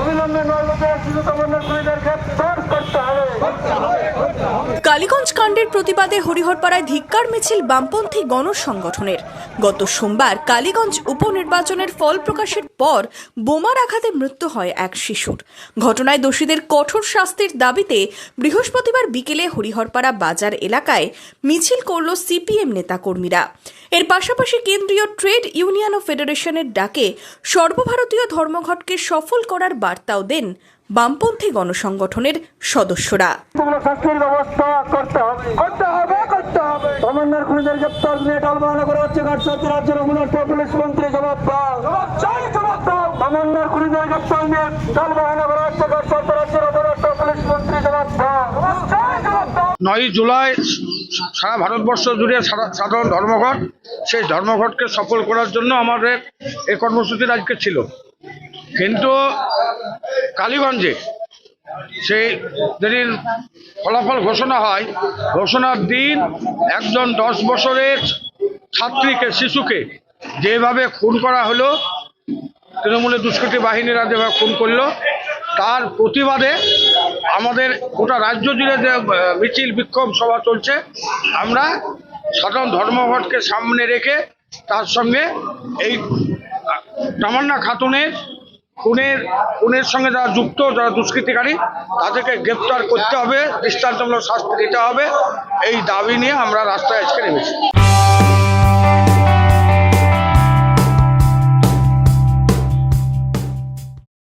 অবিলম্বে নয় সুযোগ অবলম্বন করে করতে হবে। কাণ্ডের প্রতিবাদে হরিহরপাড়ায় ধিক্কার মিছিল বামপন্থী গণসংগঠনের। গত সোমবার কালীগঞ্জ উপনির্বাচনের ফল প্রকাশের পর বোমার আঘাতে মৃত্যু হয় এক শিশুর। ঘটনায় দোষীদের কঠোর শাস্তির দাবিতে বৃহস্পতিবার বিকেলে হরিহরপাড়া বাজার এলাকায় মিছিল করল সিপিএম নেতাকর্মীরা। এর পাশাপাশি কেন্দ্রীয় ট্রেড ইউনিয়ন ও ফেডারেশনের ডাকে সর্বভারতীয় ধর্মঘটকে সফল করার বার্তাও দেন বামপন্থী গণসংগঠনের সদস্যরা। তোমরা শাস্তির ব্যবস্থা করতে হবে। করতে হবে করতে হবে। তামান্নার খুনিদের গ্রেপ্তার নিয়ে টালবাহানা করা হচ্ছে ঘাটসাথী রাজ্যের অভিনষ্ট পুলিশ মন্ত্রী জবাব দাও। জবাব চাই জবাব দাও। তামান্নার খুনিদের গ্রেপ্তার নিয়ে টালবাহানা করা হচ্ছে ঘাটসাথী রাজ্যের অভিনষ্ট পুলিশ মন্ত্রী জবাব দাও। জবাব চাই জবাব দাও। নয়ই জুলাই সারা ভারতবর্ষ জুড়ে সারা- সাধারণ ধর্মঘট সেই ধর্মঘটকে সফল করার জন্য আমাদের এই কর্মসূচির আজকে ছিল। কিন্তু কালীগঞ্জে। সেই যেদিন ফলাফল ঘোষণা হয়, ঘোষণার দিন একজন দশ বছরের ছাত্রীকে, শিশুকে যেভাবে খুন করা হলো, তৃণমূলের দুষ্কৃতী বাহিনীরা যেভাবে খুন করল, তার প্রতিবাদে আমাদের গোটা রাজ্য জুড়ে যে মিছিল, বিক্ষোভ সভা চলছে, আমরা সাধারণ ধর্মঘটকে সামনে রেখে তার সঙ্গে এই তামান্না খাতুনের খুনের খুনের সঙ্গে যারা যুক্ত, যারা দুষ্কৃতিকারী, তাদেরকে গ্রেপ্তার করতে হবে, দৃষ্টান্তমূলক শাস্তি দিতে হবে। এই দাবি নিয়ে আমরা রাস্তায় আজকে নেমেছি।